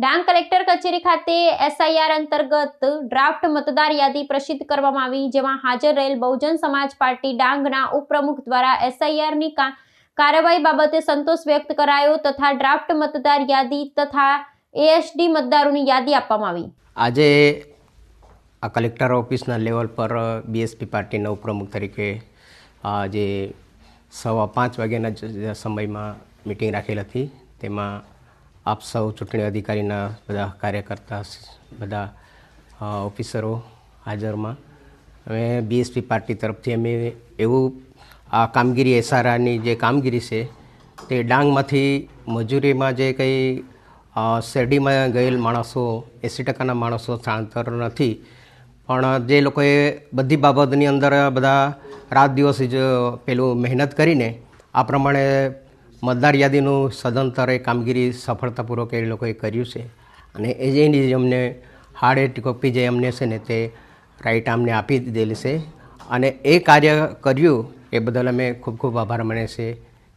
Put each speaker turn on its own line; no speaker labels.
Dang collector કચેરી ખાતે SIR અંતર્ગત ડ્રાફ્ટ મતદાર યાદી પ્રસિદ્ધ કરવામાં આવી, જેમાં હાજર રહેલ બહુજન સમાજ પાર્ટી ડાંગના ઉપપ્રમુખ દ્વારા એસઆઈઆરની કાર્યવાહી બાબતે સંતોષ વ્યક્ત કરાયો તથા ડ્રાફ્ટ મતદાર યાદી તથા એએસડી મતદારોની યાદી આપવામાં આવી.
આજે આ કલેક્ટર ઓફિસના લેવલ પર બીએસપી પાર્ટીના ઉપપ્રમુખ તરીકે જે સવા પાંચ વાગ્યાના સમયમાં મિટિંગ રાખેલ હતી, તેમાં આપ સૌ ચૂંટણી અધિકારીના બધા કાર્યકર્તા, બધા ઓફિસરો હાજરમાં. હવે બીએસપી પાર્ટી તરફથી અમે એવું આ કામગીરી એસઆરઆરની જે કામગીરી છે, તે ડાંગમાંથી મજૂરીમાં જે કંઈ શેરડીમાં ગયેલ માણસો, એંસી ટકાના માણસો સ્થળાંતર નથી. પણ જે લોકોએ બધી બાબતની અંદર બધા રાત દિવસ જ પેલું મહેનત કરીને, આ પ્રમાણે મતદાર યાદીનું સદંતર કામગીરી સફળતાપૂર્વક એ લોકોએ કર્યું છે. અને એ જેની જે અમને હાર્ડ કોપી જે અમને છે ને તે રાઈટ અમને આપી દીધેલી છે. અને એ કાર્ય કર્યું એ બદલ અમે ખૂબ ખૂબ આભાર માને છીએ.